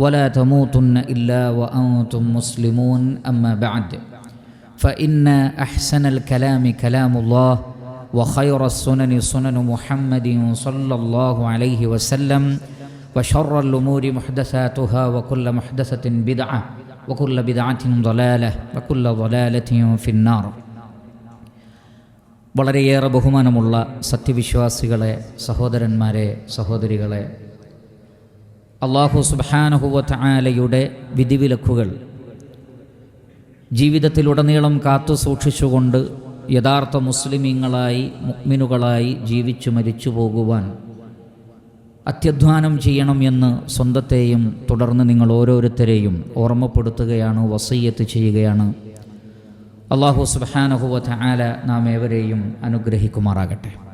ولا تموتن الا وانتم مسلمون اما بعد فان احسن الكلام كلام الله وخير السنن سنن محمد صلى الله عليه وسلم وشر الامور محدثاتها وكل محدثه بدعه وكل بدعه ضلاله وكل ضلاله في النار വളരെയേറെ ബഹുമാനമുള്ള സത്യവിശ്വാസികളെ സഹോദരന്മാരെ സഹോദരികളെ അള്ളാഹു സുബാനഹുവത്ത് ആലയുടെ വിധിവിലക്കുകൾ. ജീവിതത്തിലുടനീളം കാത്തു സൂക്ഷിച്ചുകൊണ്ട് യഥാർത്ഥ മുസ്ലിമീങ്ങളായി മുക്മിനുകളായി ജീവിച്ചു മരിച്ചു പോകുവാൻ അത്യധ്വാനം ചെയ്യണം എന്ന് സ്വന്തത്തെയും തുടർന്ന് നിങ്ങൾ ഓരോരുത്തരെയും ഓർമ്മപ്പെടുത്തുകയാണ് വസയ്യത്ത് ചെയ്യുകയാണ്. അള്ളാഹു സുബാനഹുവത്ത് ആല നാം ഏവരെയും അനുഗ്രഹിക്കുമാറാകട്ടെ.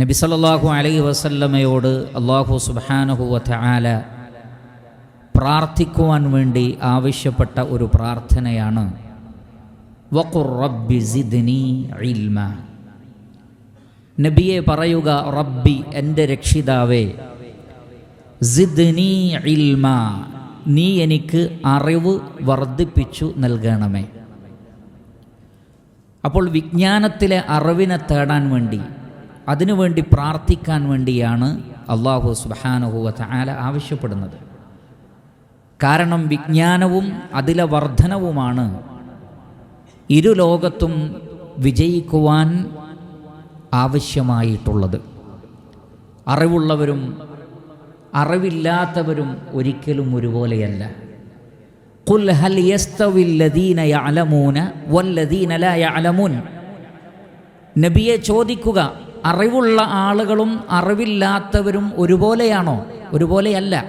നബി സല്ലല്ലാഹു അലൈഹി വസല്ലമയോട് അള്ളാഹു സുബ്ഹാനഹുവത ആല പ്രാർത്ഥിക്കുവാൻ വേണ്ടി ആവശ്യപ്പെട്ട ഒരു പ്രാർത്ഥനയാണ്. നബിയെ പറയുക റബ്ബി എന്റെ രക്ഷിതാവേ സിദ്നി നീ എനിക്ക് അറിവ് വർദ്ധിപ്പിച്ചു നൽകണമേ. അപ്പോൾ വിജ്ഞാനത്തിലെ അറിവിനെ തേടാൻ വേണ്ടി അതിനുവേണ്ടി പ്രാർത്ഥിക്കാൻ വേണ്ടിയാണ് അള്ളാഹു സുബാനുഹുവ ആല ആവശ്യപ്പെടുന്നത്. കാരണം വിജ്ഞാനവും അതിലെ വർധനവുമാണ്. ഇരു ലോകത്തും വിജയിക്കുവാൻ ആവശ്യമായിട്ടുള്ളത്. അറിവുള്ളവരും അറിവില്ലാത്തവരും ഒരിക്കലും ഒരുപോലെയല്ല. ഖുൽ ഹൽ യസ്തവില്ലദീന യഅലമൂന വല്ലദീന ലാ യഅലമൂൻ. നബിയെ ചോദിക്കുക അറിവുള്ള ആളുകളും അറിവില്ലാത്തവരും ഒരുപോലെയാണോ? ഒരുപോലെയല്ല.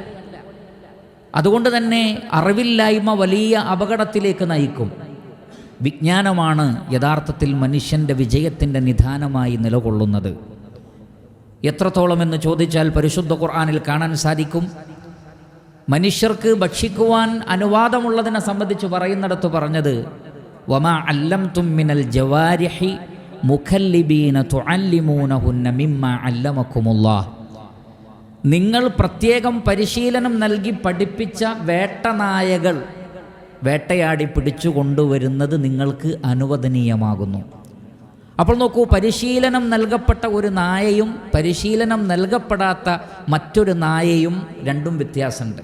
അതുകൊണ്ട് തന്നെ അറിവില്ലായ്മ വലിയ അപകടത്തിലേക്ക് നയിക്കും. വിജ്ഞാനമാണ് യഥാർത്ഥത്തിൽ മനുഷ്യന്റെ വിജയത്തിന്റെ നിധാനമായി നിലകൊള്ളുന്നത്. എത്രത്തോളം എന്ന് ചോദിച്ചാൽ പരിശുദ്ധ ഖുർആാനിൽ കാണാൻ സാധിക്കും. മനുഷ്യർക്ക് ഭക്ഷിക്കുവാൻ അനുവാദമുള്ളതിനെ സംബന്ധിച്ച് പറയുന്നിടത്ത് പറഞ്ഞത് വമാ അല്ലം തുമ്മിനൽ ജവാരിഹി നിങ്ങൾ പ്രത്യേകം പരിശീലനം നൽകി പഠിപ്പിച്ച വേട്ടനായകൾ വേട്ടയാടി പിടിച്ചു കൊണ്ടുവരുന്നത് നിങ്ങൾക്ക് അനുവദനീയമാകുന്നു. അപ്പോൾ നോക്കൂ പരിശീലനം നൽകപ്പെട്ട ഒരു നായയും പരിശീലനം നൽകപ്പെടാത്ത മറ്റൊരു നായയും രണ്ടും വ്യത്യാസമുണ്ട്.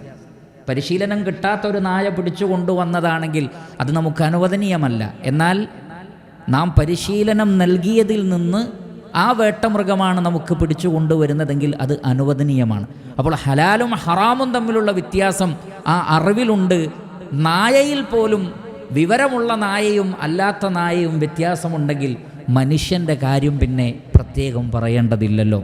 പരിശീലനം കിട്ടാത്ത ഒരു നായ പിടിച്ചു കൊണ്ടുവന്നതാണെങ്കിൽ അത് നമുക്ക് അനുവദനീയമല്ല. എന്നാൽ നാം പരിശീലനം നൽകിയതിൽ നിന്ന് ആ വേട്ടമൃഗമാണ് നമുക്ക് പിടിച്ചു കൊണ്ടുവരുന്നതെങ്കിൽ അത് അനുവദനീയമാണ്. അപ്പോൾ ഹലാലും ഹറാമും തമ്മിലുള്ള വ്യത്യാസം ആ അറിവിലുണ്ട്. നായയിൽ പോലും വിവരമുള്ള നായയും അല്ലാത്ത നായയും വ്യത്യാസമുണ്ടെങ്കിൽ മനുഷ്യന്റെ കാര്യം പിന്നെ പ്രത്യേകം പറയേണ്ടതില്ലല്ലോ.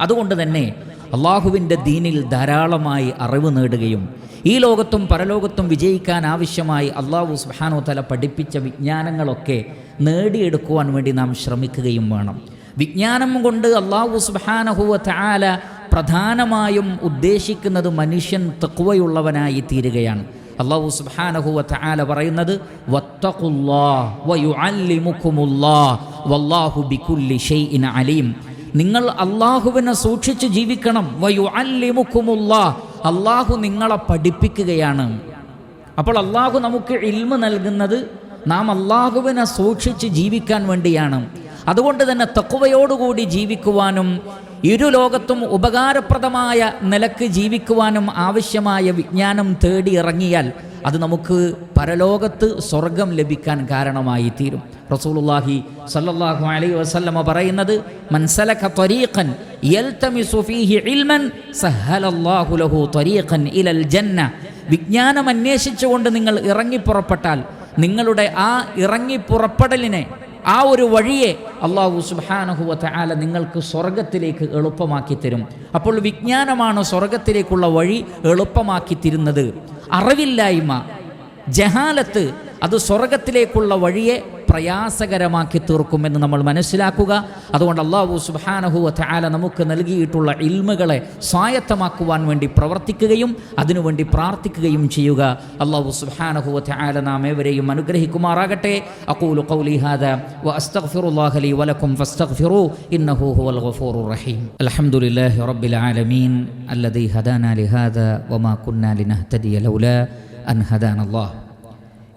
അതുകൊണ്ട് തന്നെ അള്ളാഹുവിന്റെ ദീനിൽ ധാരാളമായി അറിവ് നേടുകയും ഈ ലോകത്തും പരലോകത്തും വിജയിക്കാൻ ആവശ്യമായി അള്ളാഹു സുബാനോ തല പഠിപ്പിച്ച വിജ്ഞാനങ്ങളൊക്കെ നേടിയെടുക്കുവാൻ വേണ്ടി നാം ശ്രമിക്കുകയും വേണം. വിജ്ഞാനം കൊണ്ട് അള്ളാഹു സുബാനഹുവ താല പ്രധാനമായും ഉദ്ദേശിക്കുന്നത് മനുഷ്യൻ തക്കുവയുള്ളവനായി തീരുകയാണ്. അള്ളാഹു സുബാനഹുവ താല പറയുന്നത് അലീം. നിങ്ങൾ അള്ളാഹുവിനെ സൂക്ഷിച്ച് ജീവിക്കണം. വയു അല്ലിമുക്കുമുള്ള അള്ളാഹു നിങ്ങളെ പഠിപ്പിക്കുകയാണ്. അപ്പോൾ അള്ളാഹു നമുക്ക് ഇൽമ നൽകുന്നത് നാം അള്ളാഹുവിനെ സൂക്ഷിച്ച് ജീവിക്കാൻ വേണ്ടിയാണ്. അതുകൊണ്ട് തന്നെ തക്കുവയോടുകൂടി ജീവിക്കുവാനും ഇരു ലോകത്തും ഉപകാരപ്രദമായ നിലയ്ക്ക് ജീവിക്കുവാനും ആവശ്യമായ വിജ്ഞാനം തേടി ഇറങ്ങിയാൽ അത് നമുക്ക് പരലോകത്ത് സ്വർഗം ലഭിക്കാൻ കാരണമായി തീരും. റസൂലുള്ളാഹി സല്ലല്ലാഹു അലൈഹി വസല്ലമ പറയുന്നത് മൻസലക ത്വരീഖൻ യൽതമിസു ഫീഹി ഇൽമൻ സഹലല്ലാഹു ലഹു ത്വരീഖൻ ഇലൽ ജന്ന. വിജ്ഞാനം അന്വേഷിച്ചുകൊണ്ട് നിങ്ങൾ ഇറങ്ങിപ്പുറപ്പെട്ടാൽ നിങ്ങളുടെ ആ ഇറങ്ങിപ്പുറപ്പെടലിനെ ആ ഒരു വഴിയെ അള്ളാഹു സുബാനഹുവ ആല നിങ്ങൾക്ക് സ്വർഗത്തിലേക്ക് എളുപ്പമാക്കി തരും. അപ്പോൾ വിജ്ഞാനമാണ് സ്വർഗത്തിലേക്കുള്ള വഴി എളുപ്പമാക്കി തരുന്നത്. അറിവില്ലായ്മ ജഹാലത്ത് അത് സ്വർഗത്തിലേക്കുള്ള വഴിയെ പ്രയാസകരമാക്കി തീർക്കുമെന്ന് നമ്മൾ മനസ്സിലാക്കുക. അതുകൊണ്ട് അള്ളാഹു സുബാനഹുവ ആല നമുക്ക് നൽകിയിട്ടുള്ള ഇൽമുകളെ സ്വായത്തമാക്കുവാൻ വേണ്ടി പ്രവർത്തിക്കുകയും അതിനുവേണ്ടി പ്രാർത്ഥിക്കുകയും ചെയ്യുക. അള്ളാഹു സുബാനഹുവ ആല നാം ഏവരെയും അനുഗ്രഹിക്കുമാറാകട്ടെ. അഖൂലു ഖൗലി ഹാദാ വഅസ്തഗ്ഫിറുല്ലാഹ ലി വലക്കും ഫസ്തഗ്ഫിറൂ ഇന്നഹു ഹുവൽ ഗഫൂറു റഹീം. അൽഹംദുലില്ലാഹി റബ്ബിൽ ആലമീൻ അല്ലദീ ഹദാനാ ലിഹാദാ വമാ കുന്നാ ലിനഹ്തദിയ ലൗലാ അൻ ഹദാനല്ലാഹ്.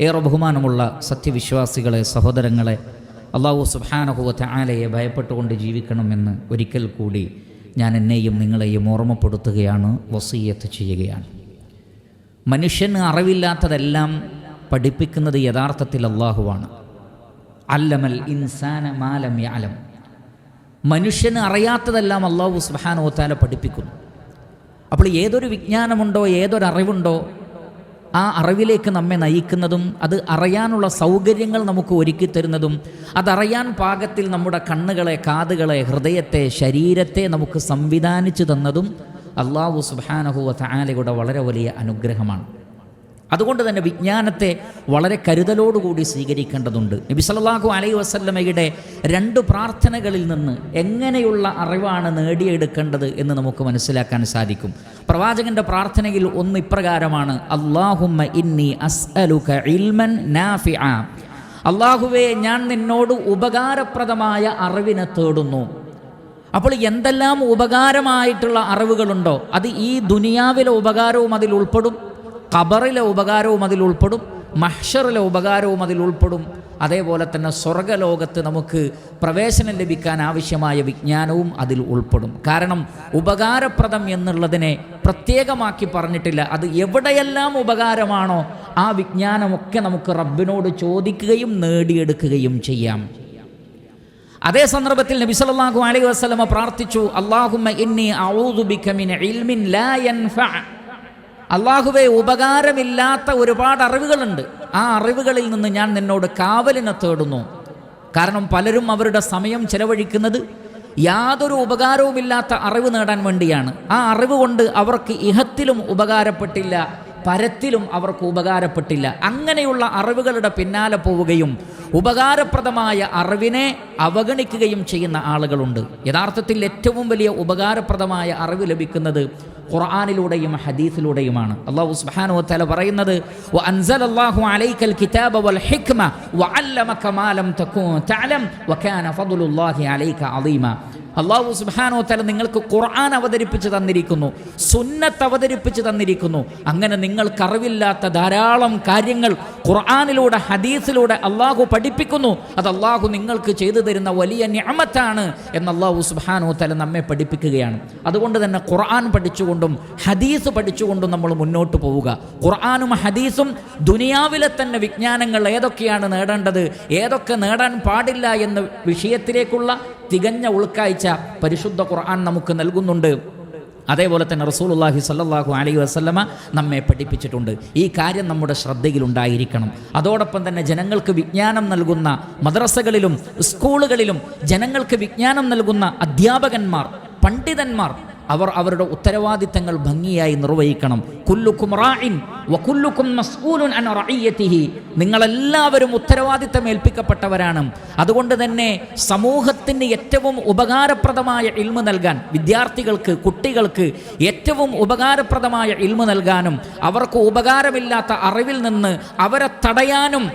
ഏറെ ബഹുമാനമുള്ള സത്യവിശ്വാസികളെ സഹോദരങ്ങളെ അള്ളാഹു സുബാനഹുവത്തെ ആലയെ ഭയപ്പെട്ടുകൊണ്ട് ജീവിക്കണമെന്ന് ഒരിക്കൽ കൂടി ഞാൻ എന്നെയും നിങ്ങളെയും ഓർമ്മപ്പെടുത്തുകയാണ് വസീയത്ത് ചെയ്യുകയാണ്. മനുഷ്യന് അറിവില്ലാത്തതെല്ലാം പഠിപ്പിക്കുന്നത് യഥാർത്ഥത്തിൽ അള്ളാഹുവാണ്. അല്ലമൽ ഇൻസാന മാലം യാലം മനുഷ്യന് അറിയാത്തതെല്ലാം അള്ളാഹു സുബാനോത്താല പഠിപ്പിക്കുന്നു. അപ്പോൾ ഏതൊരു വിജ്ഞാനമുണ്ടോ ഏതൊരു അറിവുണ്ടോ ആ അറിവിലേക്ക് നമ്മെ നയിക്കുന്നതും അത് അറിയാനുള്ള സൗകര്യങ്ങൾ നമുക്ക് ഒരുക്കി തരുന്നതും അതറിയാൻ പാകത്തിൽ നമ്മുടെ കണ്ണുകളെ കാതുകളെ ഹൃദയത്തെ ശരീരത്തെ നമുക്ക് സംവിധാനിച്ചു തന്നതും അള്ളാഹു സുബാനഹുവ താലയുടെ വളരെ വലിയ അനുഗ്രഹമാണ്. അതുകൊണ്ട് തന്നെ വിജ്ഞാനത്തെ വളരെ കരുതലോടുകൂടി സ്വീകരിക്കേണ്ടതുണ്ട്. നബി സല്ലല്ലാഹു അലൈഹി വസല്ലമയുടെ രണ്ട് പ്രാർത്ഥനകളിൽ നിന്ന് എങ്ങനെയുള്ള അറിവാണ് നേടിയെടുക്കേണ്ടത് എന്ന് നമുക്ക് മനസ്സിലാക്കാൻ സാധിക്കും. പ്രവാചകന്റെ പ്രാർത്ഥനയിൽ ഒന്ന് ഇപ്രകാരമാണ് അള്ളാഹുമ്മ ഇന്നി അസ്അലുക ഇൽമൻ അള്ളാഹുവേ ഞാൻ നിന്നോട് ഉപകാരപ്രദമായ അറിവിനെ തേടുന്നു. അപ്പോൾ എന്തെല്ലാം ഉപകാരമായിട്ടുള്ള അറിവുകളുണ്ടോ? അത് ഈ ദുനിയാവിലെ ഉപകാരവും അതിൽ ഉൾപ്പെടും. ഖബറിലെ ഉപകാരവും അതിൽ ഉൾപ്പെടും മഹ്ഷറിലെ ഉപകാരവും അതിൽ ഉൾപ്പെടും. അതേപോലെ തന്നെ സ്വർഗലോകത്ത് നമുക്ക് പ്രവേശനം ലഭിക്കാൻ ആവശ്യമായ വിജ്ഞാനവും അതിൽ ഉൾപ്പെടും. കാരണം ഉപകാരപ്രദം എന്നുള്ളതിനെ പ്രത്യേകമാക്കി പറഞ്ഞിട്ടില്ല. അത് എവിടെയെല്ലാം ഉപകാരമാണോ ആ വിജ്ഞാനമൊക്കെ നമുക്ക് റബ്ബിനോട് ചോദിക്കുകയും നേടിയെടുക്കുകയും ചെയ്യാം. അതേ സന്ദർഭത്തിൽ നബി സല്ലല്ലാഹു അലൈഹി വസല്ലമ പ്രാർത്ഥിച്ചു അല്ലാഹുമ്മ ഇന്നി അഊദു ബിക മിൻ ഇൽമിൻ ലാ യൻഫഅ അള്ളാഹുവെ ഉപകാരമില്ലാത്ത ഒരുപാട് അറിവുകളുണ്ട്. ആ അറിവുകളിൽ നിന്ന് ഞാൻ നിന്നോട് കാവലിനെ തേടുന്നു. കാരണം പലരും അവരുടെ സമയം ചെലവഴിക്കുന്നത് യാതൊരു ഉപകാരവുമില്ലാത്ത അറിവ് നേടാൻ വേണ്ടിയാണ്. ആ അറിവ് കൊണ്ട് അവർക്ക് ഇഹത്തിലും ഉപകാരപ്പെട്ടില്ല പരത്തിലും അവർക്ക് ഉപകാരപ്പെട്ടില്ല. അങ്ങനെയുള്ള അറിവുകളുടെ പിന്നാലെ പോവുകയും ഉപകാരപ്രദമായ അറിവിനെ അവഗണിക്കുകയും ചെയ്യുന്ന ആളുകളുണ്ട്. യഥാർത്ഥത്തിൽ ഏറ്റവും വലിയ ഉപകാരപ്രദമായ അറിവ് ലഭിക്കുന്നത് ഖുർആാനിലൂടെയും ഹദീസിലൂടെയുമാണ്. അള്ളാഹു സുബ്ഹാനഹു വതആല പറയുന്നത് വ അൻസലല്ലാഹു അലൈക്കൽ കിതാബ വൽ ഹിക്മ വഅല്ലമക മാ ലം തകൂൻ തഅലം വകാന ഫദ്ലുല്ലാഹി അലൈക അളീമ അള്ളാഹു സുബാനോ തല നിങ്ങൾക്ക് ഖുർആൻ അവതരിപ്പിച്ച് തന്നിരിക്കുന്നു സുന്നത്ത് അവതരിപ്പിച്ച് തന്നിരിക്കുന്നു. അങ്ങനെ നിങ്ങൾക്ക് അറിവില്ലാത്ത ധാരാളം കാര്യങ്ങൾ ഖുർആാനിലൂടെ ഹദീസിലൂടെ അള്ളാഹു പഠിപ്പിക്കുന്നു. അത് അള്ളാഹു നിങ്ങൾക്ക് ചെയ്തു തരുന്ന വലിയ ഞാമത്താണ് എന്ന് അള്ളാഹു സുബാനോ തല നമ്മെ പഠിപ്പിക്കുകയാണ്. അതുകൊണ്ട് തന്നെ ഖുർആൻ പഠിച്ചുകൊണ്ടും ഹദീസ് പഠിച്ചുകൊണ്ടും നമ്മൾ മുന്നോട്ട് പോവുക. ഖുർആാനും ഹദീസും ദുനിയാവിലെ തന്നെ വിജ്ഞാനങ്ങൾ ഏതൊക്കെയാണ് നേടേണ്ടത് ഏതൊക്കെ നേടാൻ പാടില്ല എന്ന വിഷയത്തിലേക്കുള്ള തികഞ്ഞ ഉൾക്കാഴ്ച പരിശുദ്ധ ഖുർആൻ നമുക്ക് നൽകുന്നുണ്ട്. അതേപോലെ തന്നെ റസൂലുള്ളാഹി സല്ലാഹു അലൈഹി വസല്ലമ നമ്മെ പഠിപ്പിച്ചിട്ടുണ്ട്. ഈ കാര്യം നമ്മുടെ ശ്രദ്ധയിലുണ്ടായിരിക്കണം. അതോടൊപ്പം തന്നെ ജനങ്ങൾക്ക് വിജ്ഞാനം നൽകുന്ന മദ്രസകളിലും സ്കൂളുകളിലും ജനങ്ങൾക്ക് വിജ്ഞാനം നൽകുന്ന അധ്യാപകന്മാർ പണ്ഡിതന്മാർ അവർ അവരുടെ ഉത്തരവാദിത്തങ്ങൾ ഭംഗിയായി നിർവഹിക്കണം. കുല്ലുക്കും റാഇൻ വകുല്ലുക്കും മസ്കൂലുൻ അൻ റയ്യത്തിഹി നിങ്ങളെല്ലാവരും ഉത്തരവാദിത്തം ഏൽപ്പിക്കപ്പെട്ടവരാണ്. അതുകൊണ്ട് തന്നെ സമൂഹത്തിന് ഏറ്റവും ഉപകാരപ്രദമായ ഇൽമു നൽകാൻ വിദ്യാർത്ഥികൾക്ക് കുട്ടികൾക്ക് ഏറ്റവും ഉപകാരപ്രദമായ ഇൽമു നൽകാനും അവർക്ക് ഉപകാരമില്ലാത്ത അറിവിൽ നിന്ന് അവരെ തടയാനും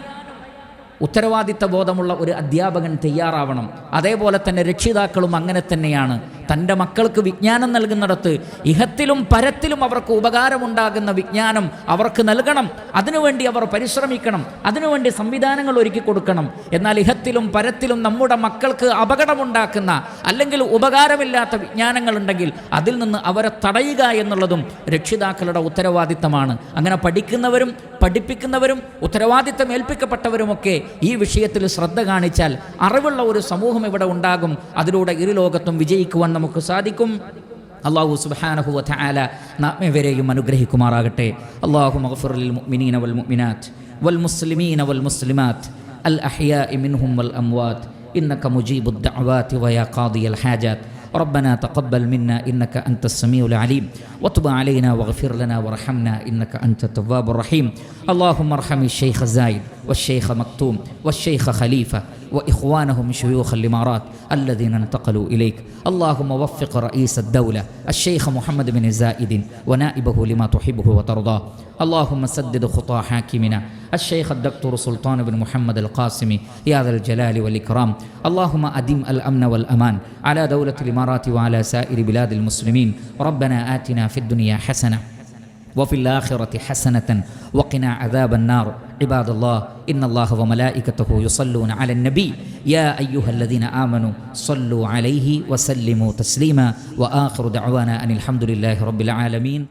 ഉത്തരവാദിത്ത ബോധമുള്ള ഒരു അധ്യാപകൻ തയ്യാറാവണം. അതേപോലെ തന്നെ രക്ഷിതാക്കളും അങ്ങനെ തന്നെയാണ്. തന്റെ മക്കൾക്ക് വിജ്ഞാനം നൽകുന്നിടത്ത് ഇഹത്തിലും പരത്തിലും അവർക്ക് ഉപകാരമുണ്ടാകുന്ന വിജ്ഞാനം അവർക്ക് നൽകണം. അതിനുവേണ്ടി അവർ പരിശ്രമിക്കണം. അതിനുവേണ്ടി സംവിധാനങ്ങൾ ഒരുക്കി കൊടുക്കണം. എന്നാൽ ഇഹത്തിലും പരത്തിലും നമ്മുടെ മക്കൾക്ക് അപകടമുണ്ടാക്കുന്ന അല്ലെങ്കിൽ ഉപകാരമില്ലാത്ത വിജ്ഞാനങ്ങൾ ഉണ്ടെങ്കിൽ അതിൽ നിന്ന് അവരെ തടയുക എന്നുള്ളതും രക്ഷിതാക്കളുടെ ഉത്തരവാദിത്തമാണ്. അങ്ങനെ പഠിക്കുന്നവരും പഠിപ്പിക്കുന്നവരും ഉത്തരവാദിത്തം ഏൽപ്പിക്കപ്പെട്ടവരുമൊക്കെ ഈ വിഷയത്തിൽ ശ്രദ്ധ കാണിച്ചാൽ അറിവുള്ള ഒരു സമൂഹം ഇവിടെ ഉണ്ടാകും. അതിലൂടെ ഇരുലോകത്തും വിജയിക്കുവാൻ നമുക്ക് സാധിക്കും അള്ളാഹു സുബ്ഹാനഹു വതആല നാം ഇവരെയും അനുഗ്രഹിക്കുമാറാകട്ടെ അള്ളാഹു മഗ്ഫിർ ലിൽ മുഅ്മിനീന വൽ മുഅ്മിനാത്ത് വൽ മുസ്ലിമീന വൽ മുസ്ലിമാത്ത് الأحياء منهم والأموات إنك مجيب الدعوات ويا قاضي الحاجات ربنا تقبل منا إنك أنت السميع العليم وتب علينا واغفر لنا وارحمنا إنك أنت التواب الرحيم اللهم ارحم الشيخ زايد والشيخ مكتوم والشيخ خليفة وإخوانهم شيوخ الإمارات الذين انتقلوا إليك. اللهم وفق رئيس الدولة الشيخ محمد بن زائد ونائبه لما تحبه وترضاه. اللهم سدد خطى حاكمنا الشيخ الدكتور سلطان بن محمد القاسمي يا ذا الجلال والإكرام. اللهم أدم الأمن والأمان على دولة الإمارات وعلى سائر بلاد المسلمين. ربنا آتنا في الدنيا حسنة وفي الآخرة حسنة وقنا عذاب النار. عباد الله إن الله وملائكته يصلون على النبي. يا أيها الذين آمنوا صلوا عليه وسلموا تسليما. وآخر دعوانا أن الحمد لله رب العالمين.